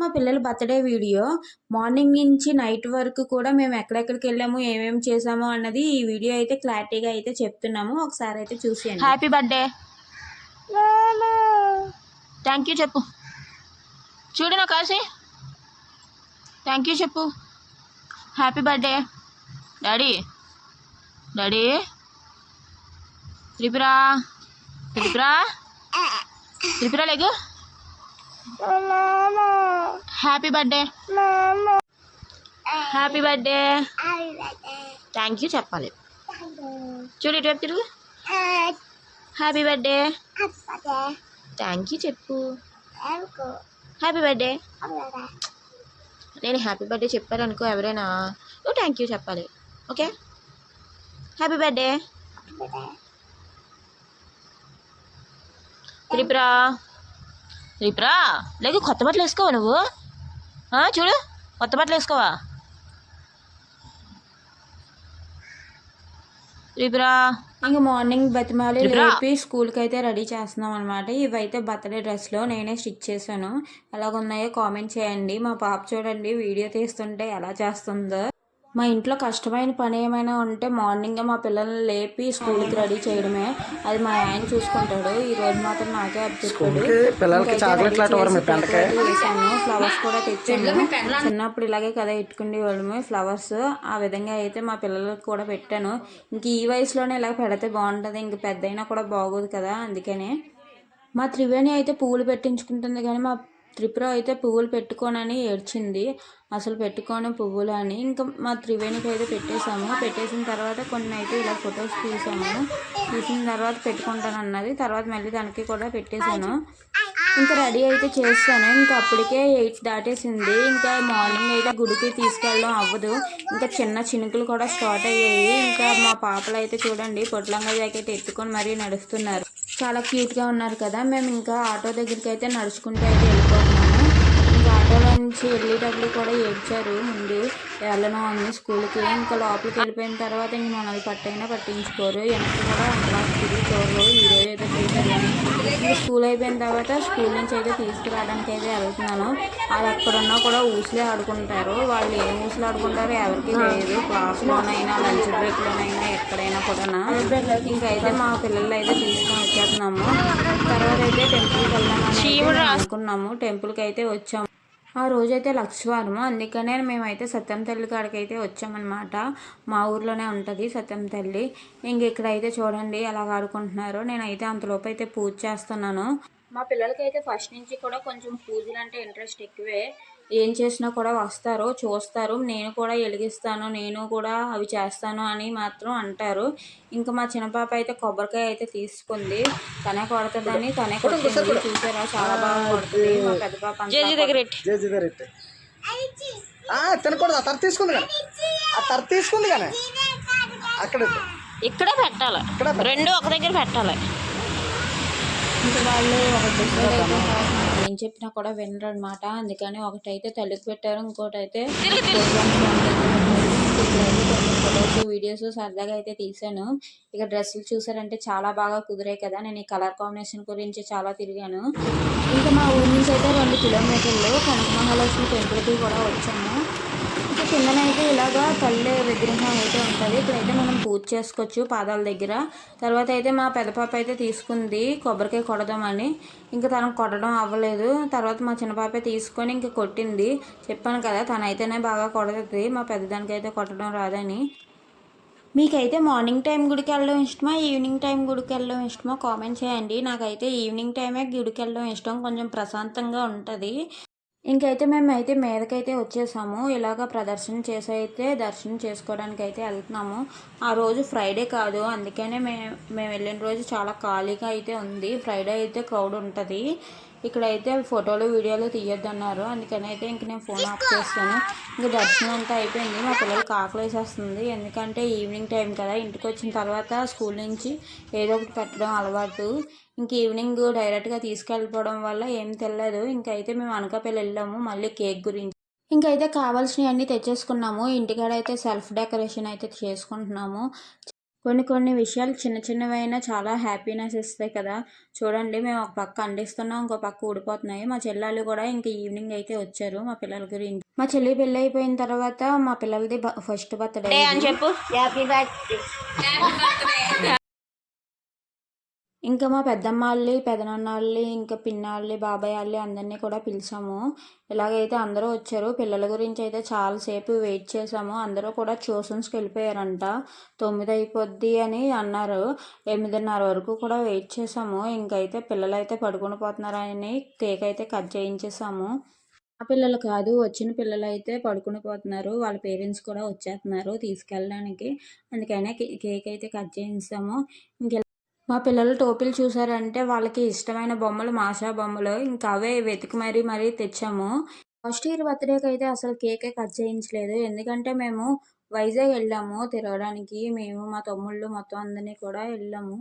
మా పిల్లల birthday video. Morning నుంచి నైట్ వరకు కూడా మేము ఎక్కడెక్కడికి వెళ్ళాము ఏమేమి చేసాము అన్నది ఈ వీడియో అయితే క్లారిటీగా అయితే చెప్తున్నాము. ఒకసారి అయితే చూసేయండి. హ్యాపీ బర్త్డే థ్యాంక్ యూ చెప్పు. చూడు నా కాసి థ్యాంక్ యూ చెప్పు. Happy birthday daddy daddy Tripura Tripura Tripura లేగు happy birthday happy birthday thank you చెప్పాలి చూడు ఇటువైపు తిరుగు హ్యాపీ బర్త్డే థ్యాంక్ యూ చెప్పు హ్యాపీ బర్త్డే నేను హ్యాపీ బర్త్డే చెప్పారనుకో ఎవరైనా నువ్వు థ్యాంక్ యూ చెప్పాలి okay happy birthday Tripura Tripura లేక కొత్త బట్టలు వేసుకోవా నువ్వు? చూడు కొత్త బట్టలు వేసుకోవా? త్రిపురా ఇంకా మార్నింగ్ బతిమాలి. లేపి స్కూల్కి అయితే రెడీ చేస్తున్నాం అనమాట ఇవైతే బర్త్డే డ్రెస్లో నేనే స్టిచ్ చేశాను. ఎలాగున్నాయో కామెంట్ చేయండి. మా పాప చూడండి వీడియో తీస్తుంటే ఎలా చేస్తుందో. మా ఇంట్లో కష్టమైన పని ఏమైనా ఉంటే మార్నింగ్ మా పిల్లల్ని లేపి స్కూల్కి రెడీ చేయడమే. అది మా ఆయన చూసుకుంటాడు. ఈ రోజు మాత్రం నాకే డెకరేట్ చేశాను ఫ్లవర్స్ కూడా తెచ్చాను. చిన్నప్పుడు ఇలాగే కదా ఇట్టుకునే వాళ్ళము. ఫ్లవర్స్ ఆ విధంగా అయితే మా పిల్లలకు కూడా పెట్టాను. ఇంక ఈ వయసులోనే ఇలా పెడితే బాగుంటుంది. ఇంక పెద్ద కూడా బాగోదు కదా అందుకనే. మా త్రివేణి అయితే పువ్వులు పెట్టించుకుంటుంది కానీ మా త్రిపుర అయితే పువ్వులు పెట్టుకోనని ఏడ్చింది. అసలు పెట్టుకోను పువ్వులు అని. ఇంకా మా త్రివేణికి అయితే పెట్టేశాము. పెట్టేసిన తర్వాత కొన్ని అయితే ఇలా ఫొటోస్ తీసాము. తీసిన తర్వాత పెట్టుకుంటాను అన్నది. తర్వాత మళ్ళీ దానికి కూడా పెట్టేశాను. ఇంకా రెడీ అయితే చేస్తాను ఇంకా అప్పటికే ఎయిట్ దాటేసింది. ఇంకా మార్నింగ్ అయితే గుడికి తీసుకెళ్ళడం అవ్వదు. ఇంకా చిన్న చినుకులు కూడా స్టార్ట్ అయ్యాయి. ఇంకా మా పాపలు అయితే చూడండి పొట్లంగా జాకెట్ ఎత్తుకొని మరీ నడుస్తున్నారు. చాలా క్యూట్గా ఉన్నారు కదా. మేము ఇంకా ఆటో దగ్గరికి అయితే నడుచుకుంటూ అయితే వెళ్ళిపోతున్నాం. ఆటోలో నుంచి వెళ్ళేటప్పుడు కూడా ఏడ్చారు ముందు. వెళ్ళను అని స్కూల్కి ఇంకా లోపలికి వెళ్ళిపోయిన తర్వాత ఇంక మనల్ని పట్టైనా పట్టించుకోరు. వెనక్కి కూడా అలా తిరిగి చూడరు. ఈరోజు ఏదో చేశారు ఇంకా స్కూల్ అయిపోయిన తర్వాత స్కూల్ నుంచి అయితే తీసుకురావడానికి అయితే వెళ్తున్నాను. వాళ్ళు ఎక్కడున్నా కూడా ఊసులే ఆడుకుంటారు. వాళ్ళు ఏం ఊసులు ఆడుకుంటారో ఎవరికి తెలియదు క్లాస్లోనైనా లంచ్ బ్రేక్లోనైనా ఎక్కడైనా కూడా ఇంకైతే మా పిల్లలు అయితే తీసుకొని వచ్చేస్తున్నాము. తర్వాత అయితే టెంపుల్కి వెళ్దామని అనుకున్నాము. టెంపుల్కి అయితే వచ్చాము. ఆ రోజైతే లక్షవారము అందుకనే మేమైతే సత్యం తల్లి కాడికి అయితే వచ్చామన్నమాట. మా ఊర్లోనే ఉంటుంది సత్యం తల్లి. ఇంక ఇక్కడైతే చూడండి ఎలా ఆడుకుంటున్నారో. నేనైతే అంతలోపు అయితే పూజ చేస్తున్నాను. మా పిల్లలకైతే ఫస్ట్ నుంచి కూడా కొంచెం పూజలు అంటే ఇంట్రెస్ట్ ఎక్కువే. ఏం చేసినా కూడా వస్తారు చూస్తారు. నేను కూడా వెలిగిస్తాను నేను కూడా అవి చేస్తాను అని మాత్రం అంటారు. ఇంకా మా చిన్న పాప అయితే కొబ్బరికాయ అయితే తీసుకుంది. తనే కొడుతుందని తనే కొడుతుంది చూసారా? చాలా బాగా కొడుతుంది మా పెద్ద పాప తినకూడదు ఆ తర తీసుకుంది కానీ ఆ తర తీసుకుంది కానీ అక్కడ. ఇక్కడే పెట్టాలి. రెండు ఒక దగ్గర పెట్టాలి. ఇంకా వాళ్ళు ఒక ఏం చెప్పినా కూడా వినరు అనమాట అందుకని ఒకటైతే తల్లికి పెట్టారు ఇంకోటి అయితే ఫొటోస్ వీడియోస్ సరదాగా అయితే తీసాను ఇక డ్రెస్సులు చూసారంటే చాలా బాగా కుదిరాయి కదా. నేను ఈ కలర్ కాంబినేషన్ గురించి చాలా తిరిగాను. ఇంకా మా ఊరి నుంచి అయితే రెండు కిలోమీటర్లు కనక మహాలక్ష్మి టెంపుల్కి కూడా వచ్చాము. కిందనైతే ఇలాగా తల్లి విగ్రహం అయితే ఉంటుంది. ఇక్కడైతే మనం పూజ చేసుకోవచ్చు పాదాల దగ్గర. తర్వాత అయితే మా పెద్ద పాప అయితే తీసుకుంది కొబ్బరికాయ కొడదామని. ఇంకా తనకు కొట్టడం అవ్వలేదు. తర్వాత మా చిన్న పాప తీసుకొని ఇంకా కొట్టింది. చెప్పాను కదా తనైతేనే బాగా కొడుతుంది. మా పెద్దదానికి అయితే కొట్టడం రాదని. మీకైతే మార్నింగ్ టైం గుడికి వెళ్ళడం ఇష్టమా ఈవినింగ్ టైం గుడికి వెళ్ళడం ఇష్టమా? కామెంట్ చేయండి. నాకైతే ఈవినింగ్ టైమే గుడికి వెళ్ళడం ఇష్టం. కొంచెం ప్రశాంతంగా ఉంటుంది. ఇంకైతే మేము అయితే మీదకైతే వచ్చేసాము. ఇలాగ ప్రదర్శన చేసి అయితే దర్శనం చేసుకోవడానికి అయితే వెళ్తున్నాము. ఆ రోజు ఫ్రైడే కాదు. అందుకనే మే మేము వెళ్ళిన రోజు చాలా ఖాళీగా అయితే ఉంది. ఫ్రైడే అయితే క్రౌడ్ ఉంటుంది. ఇక్కడైతే ఫోటోలు వీడియోలు తీయొద్దన్నారు. అందుకని అయితే ఇంక నేను ఫోన్ ఆఫ్ చేస్తాను ఇంకా దర్శనం అంతా అయిపోయింది. మా పిల్లలకి ఆకలి వేసేస్తుంది. ఎందుకంటే ఈవినింగ్ టైం కదా. ఇంటికి వచ్చిన తర్వాత స్కూల్ నుంచి ఏదో ఒకటి పెట్టడం అలవాటు. ఇంక ఈవినింగ్ డైరెక్ట్గా తీసుకెళ్ళిపోవడం వల్ల ఏం తెలియదు ఇంకైతే మేము అనకాపల్లి వెళ్ళాము. మళ్ళీ కేక్ గురించి. ఇంకైతే కావాల్సినవి అన్నీ తెచ్చేసుకున్నాము. ఇంటికాడ అయితే సెల్ఫ్ డెకరేషన్ అయితే చేసుకుంటున్నాము. కొన్ని కొన్ని విషయాలు చిన్న చిన్నవైనా చాలా హ్యాపీనెస్ ఇస్తాయి కదా. చూడండి మేము ఒక పక్క అండిస్తున్నాం ఇంకో పక్క ఊడిపోతున్నాయి. మా చెల్లెళ్ళు కూడా ఇంకా ఈవినింగ్ అయితే వచ్చారు మా పిల్లల గురించి. మా చెల్లి పెళ్ళి అయిపోయిన తర్వాత మా పిల్లలది ఫస్ట్ బర్త్డే అని చెప్పు. ఇంకా మా పెద్దమ్మ వాళ్ళని పెదనాన్న వాళ్ళని ఇంకా పిన్నాళ్ళని బాబాయ్ వాళ్ళని అందరినీ కూడా పిలిచాము. ఇలాగైతే అందరూ వచ్చారు పిల్లల గురించి అయితే చాలాసేపు వెయిట్ చేసాము అందరూ కూడా ట్యూషన్స్కి వెళ్ళిపోయారంట. తొమ్మిది అయిపోద్ది అని అన్నారు. ఎనిమిదిన్నర వరకు కూడా వెయిట్ చేసాము ఇంకైతే పిల్లలు అయితే పడుకుని పోతున్నారని కేక్ అయితే కట్ చేయించేసాము ఆ పిల్లలు కాదు వచ్చిన పిల్లలు అయితే పడుకుని పోతున్నారు. వాళ్ళ పేరెంట్స్ కూడా వచ్చేస్తున్నారు తీసుకెళ్ళడానికి. అందుకనే కేక్ అయితే కట్ చేయించాము. ఇంకా మా పిల్లలు టోపీలు చూసారంటే వాళ్ళకి ఇష్టమైన బొమ్మలు మాషా బొమ్మలు. ఇంకా అవే వెతికి మరీ మరీ తెచ్చాము. ఫస్ట్ ఇయర్ బర్త్డేకి అయితే అసలు కేకే కట్ చేయించలేదు. ఎందుకంటే మేము వైజాగ్ వెళ్ళాము తిరగడానికి. మేము మా తమ్ముళ్ళు మొత్తం అందరినీ కూడా వెళ్ళాము.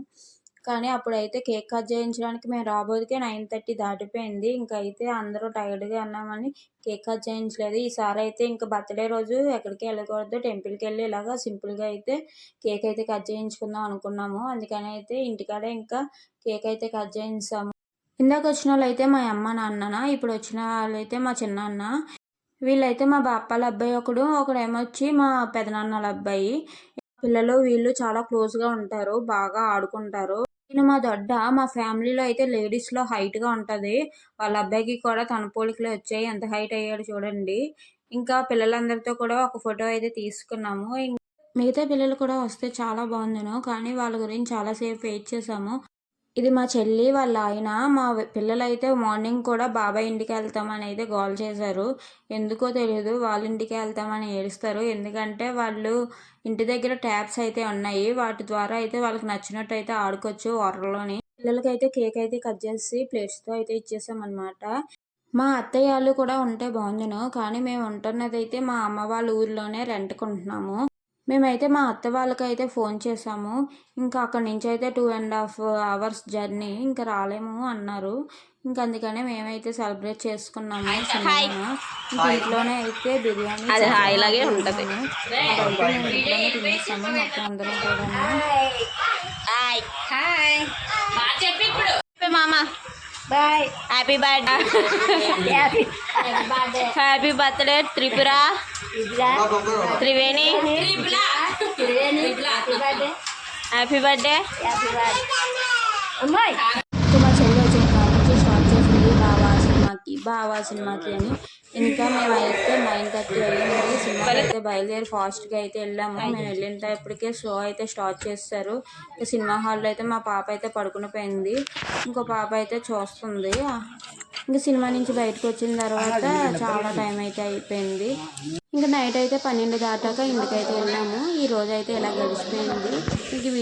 కానీ అప్పుడైతే కేక్ కట్ చేయించడానికి మేము రాబోదికే నైన్ థర్టీ దాటిపోయింది. ఇంకా అయితే అందరూ టైర్డ్గా అన్నామని కేక్ కట్ చేయించలేదు. ఈసారి అయితే ఇంకా బర్త్డే రోజు ఎక్కడికి వెళ్ళకూడదు. టెంపుల్కి వెళ్ళి ఇలాగా సింపుల్గా అయితే కేక్ అయితే కట్ చేయించుకుందాం అనుకున్నాము. అందుకని అయితే ఇంటికాడే ఇంకా కేక్ అయితే కట్ చేయించాము. ఇందాక వచ్చిన వాళ్ళు అయితే మా అమ్మ నాన్న ఇప్పుడు వచ్చిన వాళ్ళైతే మా మా చిన్నాన్న. వీళ్ళైతే మా బాపాల అబ్బాయి ఒకడు ఒకడేమొచ్చి మా పెదనాన్నల అబ్బాయి. పిల్లలు వీళ్ళు చాలా క్లోజ్గా ఉంటారు బాగా ఆడుకుంటారు. నేను మా దొడ్డ. మా ఫ్యామిలీలో అయితే లేడీస్లో హైట్గా ఉంటుంది. వాళ్ళ అబ్బాయికి కూడా తన పోలికలు వచ్చాయి. ఎంత హైట్ అయ్యాడు చూడండి. ఇంకా పిల్లలందరితో కూడా ఒక ఫోటో అయితే తీసుకున్నాము. మిగతా పిల్లలు కూడా వస్తే చాలా బాగుందను కానీ వాళ్ళ గురించి చాలాసేపు వెయిట్ చేసాము. ఇది మా చెల్లి వాళ్ళ ఆయన. మా పిల్లలైతే మార్నింగ్ కూడా బాబాయ్ ఇంటికి వెళ్తామని అయితే గోల్ చేశారు. ఎందుకో తెలియదు వాళ్ళ ఇంటికి వెళ్తామని ఏడుస్తారు. ఎందుకంటే వాళ్ళు ఇంటి దగ్గర ట్యాప్స్ అయితే ఉన్నాయి. వాటి ద్వారా అయితే వాళ్ళకి నచ్చినట్టు అయితే ఆడుకోవచ్చు వాటర్లోని పిల్లలకైతే కేక్ అయితే కట్ చేసి ప్లేట్స్తో అయితే ఇచ్చేసామన్నమాట. మా అత్తయ్య వాళ్ళు కూడా ఉంటే బాగుండును. కానీ మేము ఉంటున్నదైతే మా అమ్మ వాళ్ళ ఊర్లోనే రెంట్కుంటున్నాము. మేమైతే మా అత్త వాళ్ళకైతే ఫోన్ చేసాము ఇంకా అక్కడి నుంచి అయితే two and half hours journey ఇంకా రాలేము అన్నారు. ఇంకా అందుకనే మేమైతే సెలబ్రేట్ చేసుకున్నాము. ఇంకా ఇంట్లోనే అయితే బిర్యానీ ఉంటది. ఇంట్లోనే తినేసాము మొత్తం అందరం కూడా హాయ్ హాయ్ చెప్పి ఇప్పుడు. మామ. Bye happy birthday happy birthday Tripura Triveni. Happy birthday మా చెల్లి వచ్చిన స్టార్ట్ చేసింది బావా సినిమాకి బావా సినిమాకి అని. ఇంకా మేము అయితే నైన్ థర్టీ అయ్యింది సినిమా అయితే బయలుదేరి ఫాస్ట్గా అయితే వెళ్ళాము. మేము వెళ్ళేటప్పటికే షో అయితే స్టార్ట్ చేస్తారు. ఇంకా సినిమా హాల్లో అయితే మా పాప అయితే పడుకుని పోయింది. ఇంకో పాప అయితే చూస్తుంది. ఇంకా సినిమా నుంచి బయటకు వచ్చిన తర్వాత చాలా టైం అయితే అయిపోయింది. ఇంకా నైట్ అయితే పన్నెండు దాటాక ఇంటికైతే వెళ్ళాము. ఈ రోజు అయితే ఇలా గడిచిపోయింది? ఇంక